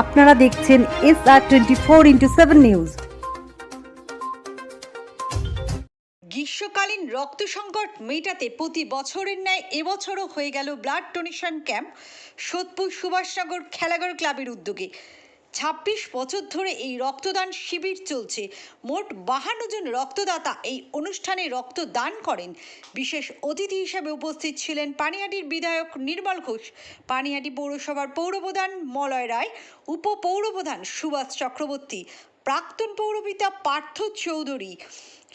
আপনারা দেখছেন S R twenty four into seven news গ্রীষ্মকালীন রক্ত সংকট মেটাতে প্রতি বছরের ন্যায় এবছরও হয়ে গেল blood donation camp. Sodpur Subhashnagar Khelaghar ক্লাবের উদ্যোগে ছাব্বিশ বছর ধরে এই রক্তদান শিবির চলছে। মোট বাহান্ন জন রক্তদাতা এই অনুষ্ঠানে রক্তদান করেন। বিশেষ অতিথি হিসেবে উপস্থিত ছিলেন পানিহাটির বিধায়ক নির্মল ঘোষ পানিহাটি পৌরসভার পৌরপ্রধান মলয় রায়, উপপৌরপ্রধান সুভাষ চক্রবর্তী প্রাক্তন পৌরপিতা পার্থ চৌধুরী,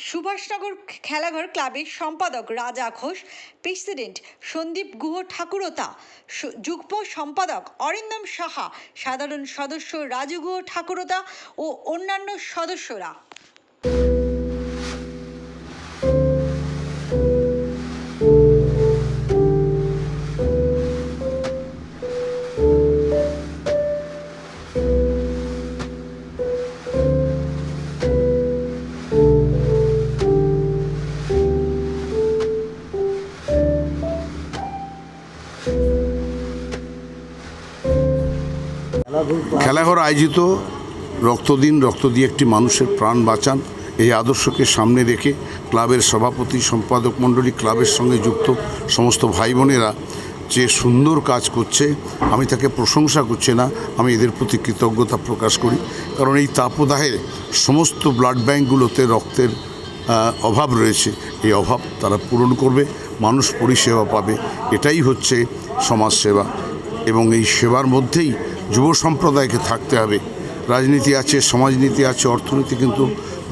সুভাষনগর খেলাঘর ক্লাবের সম্পাদক রাজা ঘোষ, প্রেসিডেন্ট সন্দীপ গুহ ঠাকুরতা যুগ্ম সম্পাদক অরিন্দম সাহা, সাধারণ সদস্য রাজু গুহ ঠাকুরতা ও অন্যান্য সদস্যরা। খেলাঘর আয়োজিত রক্তদিন রক্ত দিয়ে একটি মানুষের প্রাণ বাঁচান, এই আদর্শকে সামনে রেখে ক্লাবের সভাপতি, সম্পাদক মণ্ডলী, ক্লাবের সঙ্গে যুক্ত সমস্ত ভাই বোনেরা যে সুন্দর কাজ করছে, আমি তাকে প্রশংসা করছি না, আমি এদের প্রতি কৃতজ্ঞতা প্রকাশ করি। কারণ এই তাপদাহের সমস্ত ব্লাড ব্যাঙ্কগুলোতে রক্তের অভাব রয়েছে। এই অভাব তারা পূরণ করবে, মানুষ পরিষেবা পাবে। এটাই হচ্ছে সমাজসেবা। এবং এই সেবার মধ্যেই যুব সম্প্রদায়কে থাকতে হবে। রাজনীতি আছে, সমাজনীতি আছে, অর্থনীতি কিন্তু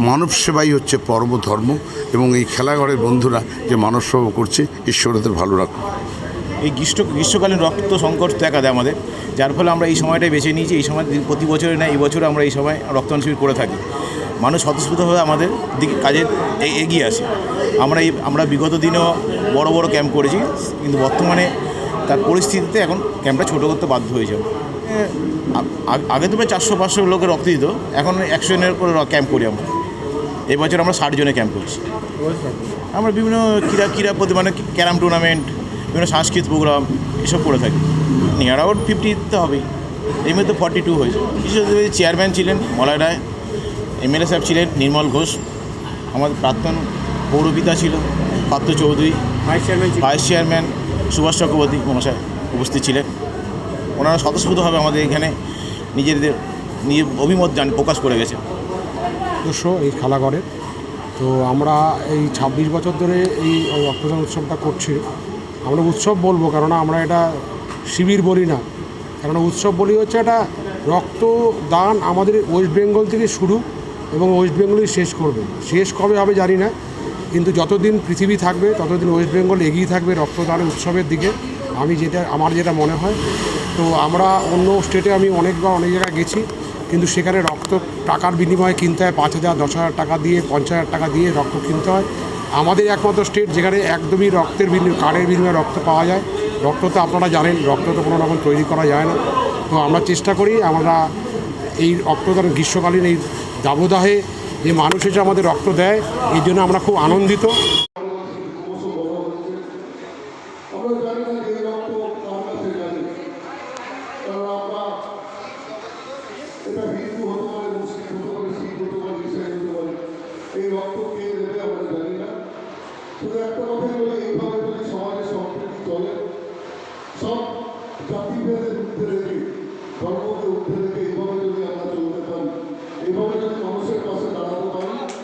মানব সেবাই হচ্ছে পরম ধর্ম এবং এই খেলাঘরের বন্ধুরা যে মানব সেবা করছে, ঈশ্বরদের ভালো রাখুন। এই গ্রীষ্ম, গ্রীষ্মকালীন রক্ত সংকট দেখা দেয় আমাদের। যার ফলে আমরা এই সময়টাই বেছে নিয়েছি, এই সময় প্রতি বছরে না, এই বছর আমরা এই সময় রক্তদান শিবির করে থাকি। মানুষ স্বতঃস্ফূর্তভাবে আমাদের দিকে কাজে এগিয়ে আসে। আমরা এই, আমরা বিগত দিনেও বড় বড় ক্যাম্প করেছি, কিন্তু বর্তমানে তার পরিস্থিতিতে এখন ক্যাম্পটা ছোটো করতে বাধ্য আ- আ- আগে তো প্রায় চারশো পাঁচশো লোকের রক্ত দিত এখন একশো জনের করে ক্যাম্প করি আমরা। এবছর আমরা ষাট জনে ক্যাম্প করছি। আমরা বিভিন্ন ক্রীড়া ক্রীড়া প্রতি মানে ক্যারাম টুর্নামেন্ট বিভিন্ন সাংস্কৃতিক প্রোগ্রাম এসব করে থাকি। নিয়ার আউট ফিফটি তো হবেই। এই মধ্যে ফর্টি টু হয়েছে। বিশেষ চেয়ারম্যান ছিলেন মলয় রায় এমএলএ সাহেব ছিলেন নির্মল ঘোষ আমাদের প্রাক্তন পৌরপিতা ছিল Partha Chowdhury vice chairman vice chairman Subhash Chakraborty মহাশয় উপস্থিত ছিলেন। ওনারা স্বতঃস্ফূর্তভাবে আমাদের এখানে নিজেদের, নিজের অভিমত জান, প্রকাশ করে গেছে আদর্শ এই খেলাঘরের তো আমরা এই ছাব্বিশ বছর ধরে এই রক্তদান উৎসবটা করছি। আমরা উৎসব বলব কারণ আমরা এটা শিবির বলি না। কেননা উৎসব বলি হচ্ছে এটা রক্তদান আমাদের ওয়েস্ট বেঙ্গল থেকে শুরু এবং ওয়েস্ট বেঙ্গলই শেষ করবে। শেষ কবে হবে জানি না। কিন্তু যতদিন পৃথিবী থাকবে, ততদিন ওয়েস্ট বেঙ্গল এগিয়ে থাকবে রক্তদান উৎসবের দিকে, আমি যেটা, আমার যেটা মনে হয়। তো আমরা অন্য স্টেটে আমি অনেকবার অনেক জায়গায় গেছি, কিন্তু সেখানে রক্ত টাকার বিনিময়ে কিনতে হয়, পাঁচ হাজার, দশ হাজার টাকা দিয়ে, পঞ্চাশ হাজার টাকা দিয়ে রক্ত কিনতে হয়। আমাদের একমাত্র স্টেট যেখানে একদমই রক্তের বিনিময় কার্ডের বিনিময়ে রক্ত পাওয়া যায়। রক্ত তো আপনারা জানেন, রক্ত তো কোনো রকম তৈরি করা যায় না। তো আমরা চেষ্টা করি, আমরা এই রক্তদান গ্রীষ্মকালীন এই দাবদাহে যে মানুষ এসে আমাদের রক্ত দেয়, এই জন্য আমরা খুব আনন্দিত। আমরা জানি না আমরা পারে পারে পারে পারে আমরা শুধু একটা চলে সব জাতিভেদের ঊর্ধ্বে রেখে, ধর্মকে ঊর্ধ্বে রেখে এইভাবে যদি এইভাবে যদি মানুষের পাশে দাঁড়াতে পারি